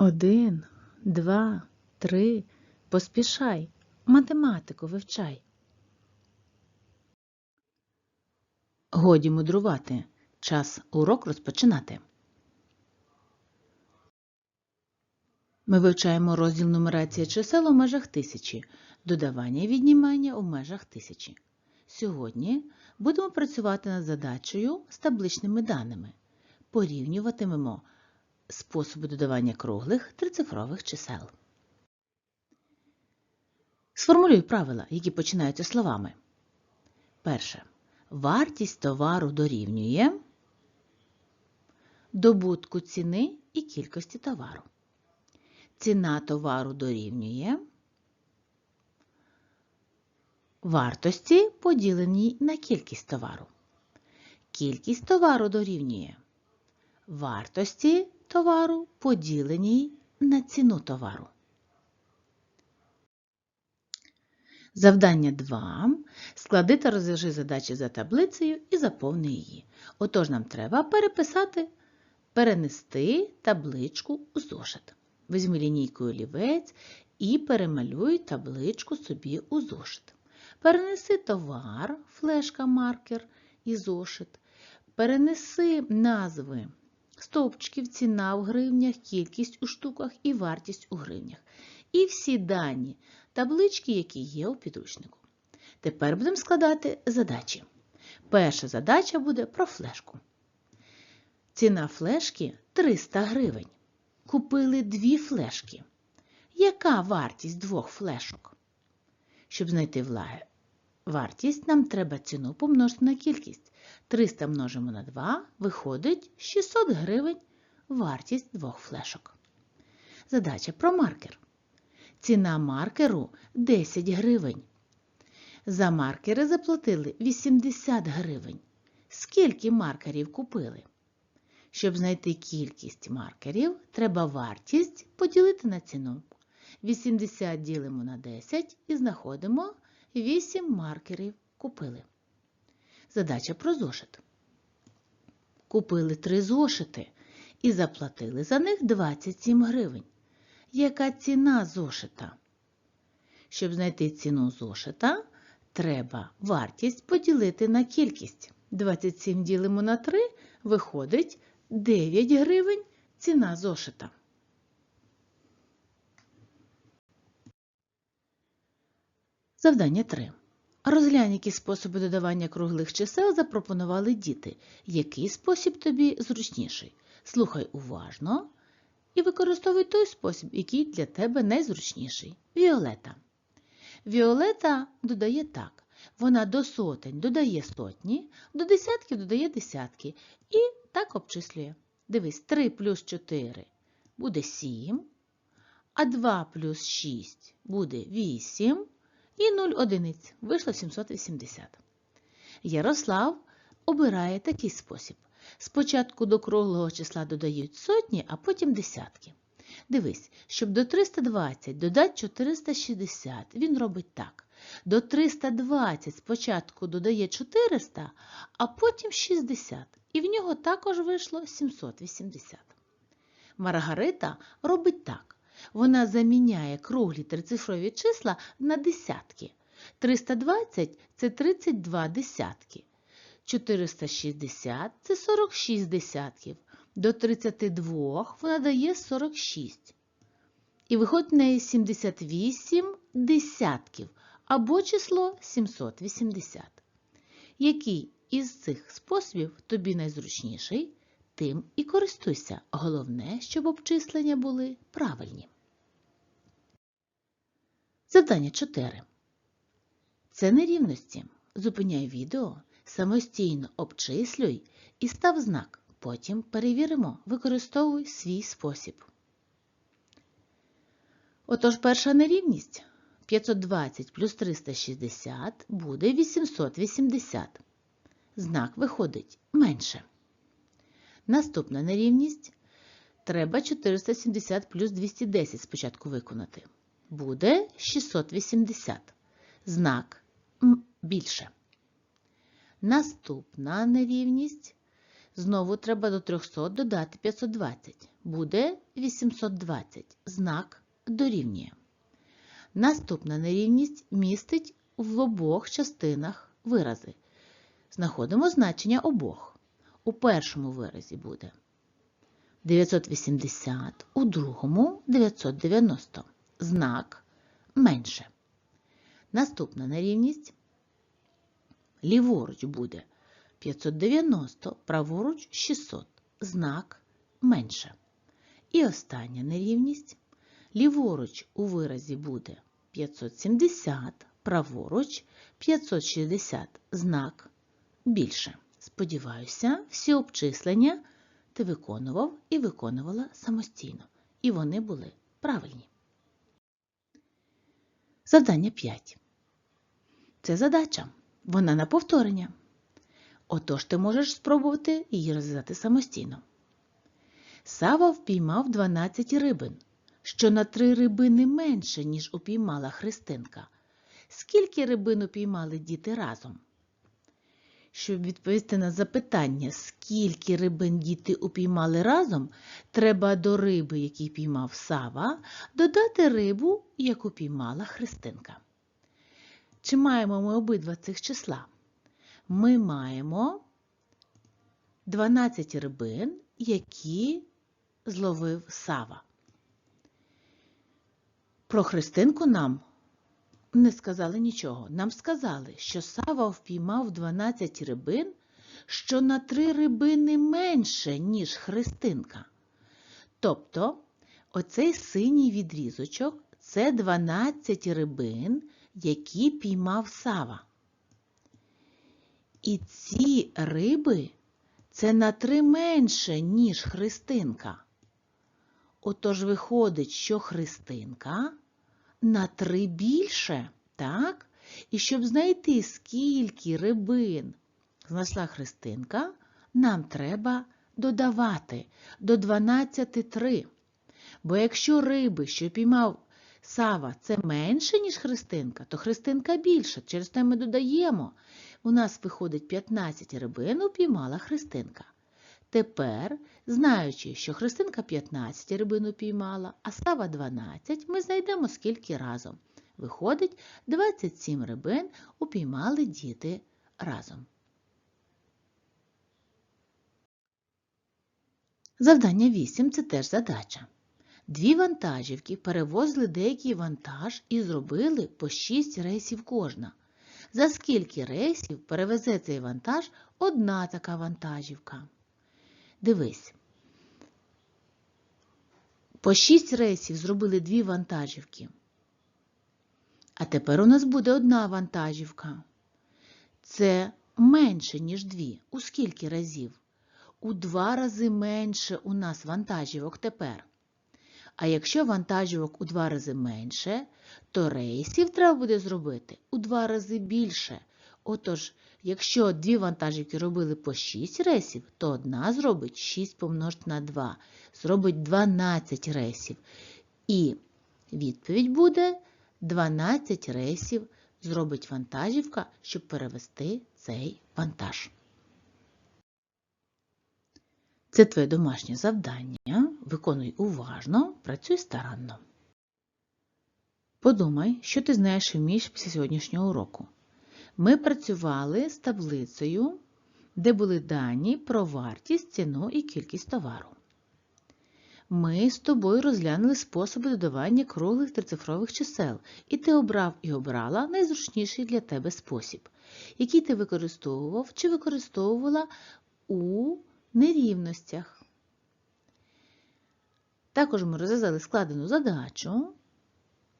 Один, два, три. Поспішай. Математику вивчай. Годі мудрувати. Час урок розпочинати. Ми вивчаємо розділ нумерація чисел у межах тисячі, додавання і віднімання у межах тисячі. Сьогодні будемо працювати над задачею з табличними даними. Порівнюватимемо способи додавання круглих трицифрових чисел. Сформулюй правила, які починаються словами. Перше. Вартість товару дорівнює добутку ціни і кількості товару. Ціна товару дорівнює вартості, поділеній на кількість товару. Кількість товару дорівнює вартості товару, поділеній на ціну товару. Завдання 2. Склади та розв'яжи задачі за таблицею і заповни її. Отож, нам треба переписати, перенести табличку у зошит. Візьми лінійку олівець і перемалюй табличку собі у зошит. Перенеси товар, флешка, маркер і зошит. Перенеси назви стовпчиків, ціна в гривнях, кількість у штуках і вартість у гривнях. І всі дані таблички, які є у підручнику. Тепер будемо складати задачі. Перша задача буде про флешку. Ціна флешки 300 гривень. Купили дві флешки. Яка вартість двох флешок? Щоб знайти вартість, нам треба ціну помножити на кількість. 300 множимо на 2, виходить 600 гривень вартість двох флешок. Задача про маркер. Ціна маркеру 10 гривень. За маркери заплатили 80 гривень. Скільки маркерів купили? Щоб знайти кількість маркерів, треба вартість поділити на ціну. 80 ділимо на 10 і знаходимо 8 маркерів купили. Задача про зошит. Купили 3 зошити і заплатили за них 27 гривень. Яка ціна зошита? Щоб знайти ціну зошита, треба вартість поділити на кількість. 27 ділимо на 3, виходить 9 гривень ціна зошита. Завдання 3. Розглянь, які способи додавання круглих чисел запропонували діти. Який спосіб тобі зручніший? Слухай уважно і використовуй той спосіб, який для тебе найзручніший. Віолета. Віолета додає так. Вона до сотень додає сотні, до десятків додає десятки і так обчислює. Дивись, 3 плюс 4 буде 7, а 2 плюс 6 буде 8 і 0 одиниць. Вийшло 780. Ярослав обирає такий спосіб. Спочатку до круглого числа додають сотні, а потім десятки. Дивись, щоб до 320 додати 460, він робить так. До 320 спочатку додає 400, а потім 60. І в нього також вийшло 780. Маргарита робить так. Вона заміняє круглі трицифрові числа на десятки. 320 – це 32 десятки. 460 – це 46 десятків. До 32 вона дає 46. І виходить в неї 78 десятків або число 780. Який із цих способів тобі найзручніший, тим і користуйся. Головне, щоб обчислення були правильні. Завдання 4. Це нерівності. Зупиняй відео, самостійно обчислюй і став знак. Потім перевіримо, використовуй свій спосіб. Отож, перша нерівність 520 плюс 360 буде 880. Знак виходить менше. Наступна нерівність треба 470 плюс 210 спочатку виконати. Буде 680. Знак більше. Наступна нерівність. Знову треба до 300 додати 520. буде 820. Знак дорівнює. Наступна нерівність містить в обох частинах вирази. Знаходимо значення обох. У першому виразі буде 980, у другому 990. Знак менше. Наступна нерівність ліворуч буде 590, праворуч 600. Знак менше. І остання нерівність. Ліворуч у виразі буде 570, праворуч 560, знак більше. Сподіваюся, всі обчислення ти виконував і виконувала самостійно. І вони були правильні. Завдання 5. Це задача. Вона на повторення. Отож ти можеш спробувати її розв'язати самостійно. Сава впіймав 12 рибин, що на 3 рибини менше, ніж упіймала Христинка. Скільки рибин упіймали діти разом? Щоб відповісти на запитання, скільки рибин діти упіймали разом, треба до риби, який піймав Сава, додати рибу, яку піймала Христинка. Чи маємо ми обидва цих числа? Ми маємо 12 рибин, які зловив Сава. Про Христинку нам не сказали нічого. Нам сказали, що Сава впіймав 12 рибин, що на 3 рибини менше, ніж Христинка. Тобто, оцей синій відрізочок це 12 рибин, які піймав Сава. І ці риби це на 3 менше, ніж Христинка. Отож виходить, що Христинка на три більше, так? І щоб знайти, скільки рибин знайшла Христинка, нам треба додавати до 12 3. Бо якщо риби, що піймав Сава, це менше, ніж Христинка, то Христинка більша. Через те ми додаємо. У нас виходить 15 рибин, упіймала Христинка. Тепер, знаючи, що Христинка 15 рибин упіймала, а Сава 12, ми знайдемо скільки разом. Виходить, 27 рибин упіймали діти разом. Завдання 8 це теж задача. Дві вантажівки перевозили деякий вантаж і зробили по 6 рейсів кожна. За скільки рейсів перевезе цей вантаж одна така вантажівка? Дивись. По 6 рейсів зробили дві вантажівки. А тепер у нас буде одна вантажівка. Це менше, ніж дві. У скільки разів? У два рази менше у нас вантажівок тепер. А якщо вантажівок у два рази менше, то рейсів треба буде зробити у два рази більше. Отож, якщо дві вантажівки робили по 6 рейсів, то одна зробить 6 помножити на 2, зробить 12 рейсів. І відповідь буде 12 рейсів зробить вантажівка, щоб перевести цей вантаж. Це твоє домашнє завдання. Виконуй уважно, працюй старанно. Подумай, що ти знаєш і вмієш після сьогоднішнього уроку. Ми працювали з таблицею, де були дані про вартість, ціну і кількість товару. Ми з тобою розглянули способи додавання круглих трицифрових чисел, і ти обрав і обрала найзручніший для тебе спосіб, який ти використовував чи використовувала у нерівностях. Також ми розв'язали складену задачу,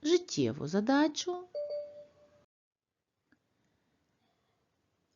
життєву задачу.